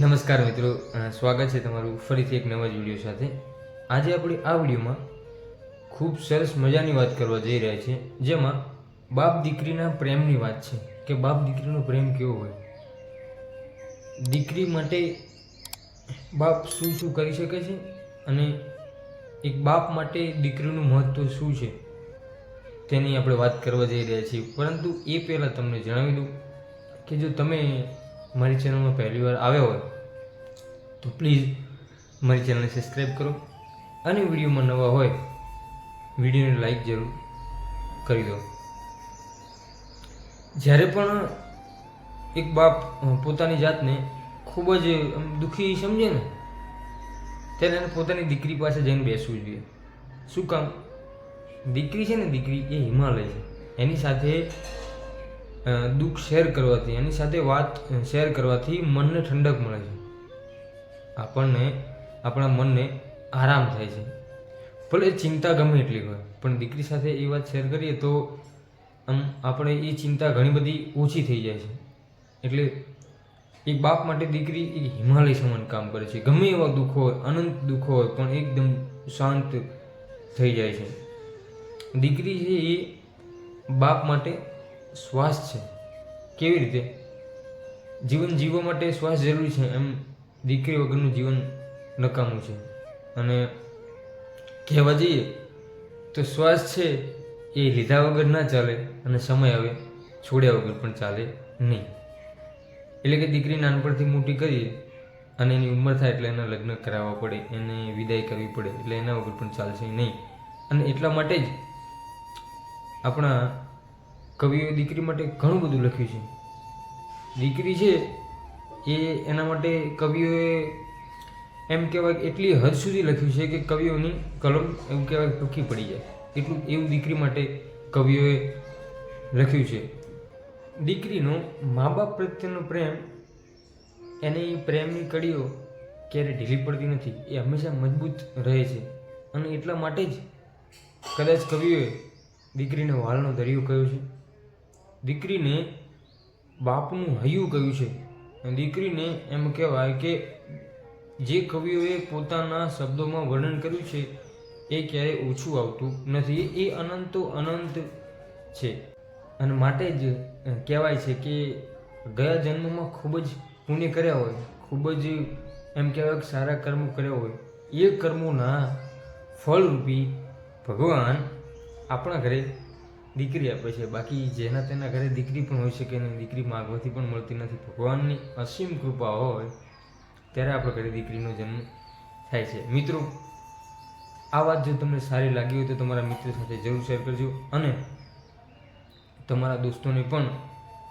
નમસ્કાર મિત્રો સ્વાગત છે તમારું ફરીથી એક નવા જ વીડિયો સાથે. આજે આપણે આ વિડીયોમાં ખૂબ સરસ મજાની વાત કરવા જઈ રહ્યા છીએ, જેમાં બાપ દીકરીના પ્રેમની વાત છે કે બાપ દીકરીનો પ્રેમ કેવો હોય? દીકરી માટે બાપ શું શું કરી શકે છે અને એક બાપ માટે દીકરીનું મહત્ત્વ શું છે તેની આપણે વાત કરવા જઈ રહ્યા છીએ. પરંતુ એ પહેલાં તમને જણાવી દઉં કે જો તમે મારી ચેનલમાં પહેલી વાર આવ્યો હોય, તો પ્લીઝ મારી ચેનલને સબસ્ક્રાઈબ કરો અને વિડીયોમાં નવા હોય, વિડીયોને લાઈક જરૂર કરી દો. જ્યારે પણ એક બાપ પોતાની જાતને ખૂબ જ દુઃખી સમજે ને, ત્યારે એને પોતાની દીકરી પાસે જઈને બેસવું જોઈએ. શું કામ? દીકરી છે ને, દીકરી એ હિમાલય છે. એની સાથે દુઃખ શેર કરવાથી, એની સાથે વાત શેર કરવાથી મનને ઠંડક મળે છે. આપણને, આપણા મનને આરામ થાય છે. ભલે ચિંતા ગમે એટલી હોય, પણ દીકરી સાથે એ વાત શેર કરીએ તો આમ આપણે એ ચિંતા ઘણી બધી ઓછી થઈ જાય છે. એટલે એક બાપ માટે દીકરી એક હિમાલય સમાન કામ કરે છે. ગમે એવા દુઃખો હોય, અનંત દુઃખો હોય, પણ એકદમ શાંત થઈ જાય છે. દીકરી છે એ બાપ માટે શ્વાસ છે. કેવી રીતે? જીવન જીવવા માટે શ્વાસ જરૂરી છે એમ દીકરી વગરનું જીવન નકામું છે. અને કહેવા જઈએ તો શ્વાસ છે એ લીધા વગર ના ચાલે અને સમય આવે છોડ્યા વગર પણ ચાલે નહીં. એટલે કે દીકરી નાનપણથી મોટી કરીએ અને એની ઉંમર થાય એટલે એના લગ્ન કરાવવા પડે, એને વિદાય કરવી પડે એટલે એના વગર પણ ચાલશે નહીં. અને એટલા માટે જ આપણા કવિઓએ દીકરી માટે ઘણું બધું લખ્યું છે. દીકરી છે એ એના માટે કવિઓએ એમ કહેવાય એટલી હદ સુધી લખ્યું છે કે કવિઓની કલમ એવું કહેવાય ટૂંકી પડી જાય. એટલું એવું દીકરી માટે કવિઓએ લખ્યું છે. દીકરીનો મા બાપ પ્રત્યેનો પ્રેમ, એની પ્રેમની કડીઓ ક્યારેય ઢીલી પડતી નથી, એ હંમેશા મજબૂત રહે છે. અને એટલા માટે જ કદાચ કવિઓએ દીકરીને વાલનો દરિયો કહ્યો છે. દીકરીને બાપનું હૈયું કહ્યું છે. દીકરીને એમ કહેવાય કે જે કવિઓએ પોતાના શબ્દોમાં વર્ણન કર્યું છે, એ ક્યારેય ઓછું આવતું નથી. એ અનંતો અનંત છે. અને માટે જ કહેવાય છે કે ગયા જન્મમાં ખૂબ જ પુણ્ય કર્યા હોય, ખૂબ જ એમ કહેવાય કે સારા કર્મો કર્યા હોય. એ કર્મોના ફળરૂપી ભગવાન આપણા ઘરે દીકરી આપે છે. બાકી જેના તેના ઘરે દીકરી પણ હોઈ શકે અને દીકરી માગવાથી પણ મળતી નથી. ભગવાનની અસીમ કૃપા હોય ત્યારે આપણા ઘરે દીકરીનો જન્મ થાય છે. મિત્રો, આ વાત જો તમને સારી લાગી હોય તો તમારા મિત્રો સાથે જરૂર શેર કરજો અને તમારા દોસ્તોને પણ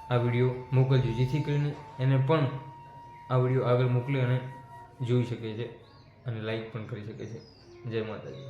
આ વીડિયો મોકલજો. જેથી કરીને એને પણ આ વીડિયો આગળ મોકલી અને જોઈ શકે છે અને લાઈક પણ કરી શકે છે. જય માતાજી.